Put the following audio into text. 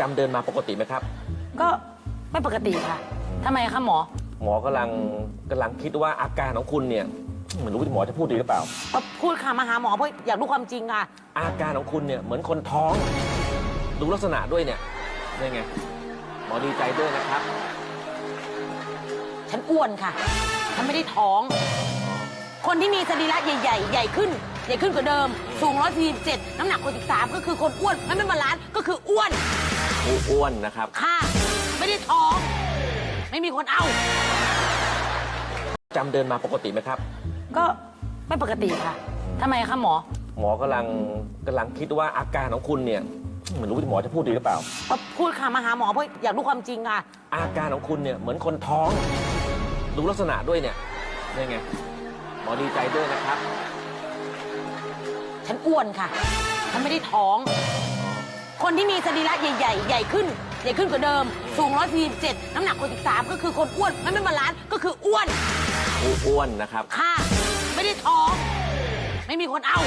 จำเดินมาปกติไหมครับ ก็ไม่ปกติค่ะทำไมคะหมอหมอกำลังกำลังคิดว่าอาการของคุณเนี่ยไม่รู้ว่าหมอจะพูดดีหรือเปล่า ก็พูดค่ะมาหาหมอเพราะอยากรู้ความจริงค่ะ อาการของคุณเนี่ยเหมือนคนท้อง ดูลักษณะด้วยเนี่ยนี่ไง หมอดีใจด้วยนะครับ ฉันอ้วนค่ะ ฉันไม่ได้ท้อง คนที่มีสรีระใหญ่ๆ ใหญ่ขึ้น ใหญ่ขึ้นกว่าเดิม สูง 147 น้ำหนัก 63 ก็คือคนอ้วน ไม่เป็นบาลานซ์ก็คืออ้วน อ้วนนะครับ ค่ะ ไม่ได้ท้อง ไม่มีคนเอา จำเดินมาปกติไหมครับ ก็ไม่ปกติค่ะทำไมคะหมอ หมอกำลังกำลังคิดว่าอาการของคุณเนี่ยไม่รู้ว่าหมอจะพูดดีหรือเปล่า ก็พูดค่ะมาหาหมอเพราะอยากรู้ความจริงค่ะ อาการของคุณเนี่ยเหมือนคนท้องดูลักษณะด้วยเนี่ยนี่ไง หมอดีใจด้วยนะครับ ฉันอ้วนค่ะ ฉันไม่ได้ท้อง คนที่มีสรีระใหญ่ๆ ใหญ่ขึ้น ใหญ่ขึ้นกว่าเดิม สูง 147 น้ำหนัก 63 ก็คือคนอ้วนไม่เป็นบาลานซ์ก็คืออ้วนอ้วนนะครับ ค่ะ ไม่ได้ท้อง ไม่มีคนเอา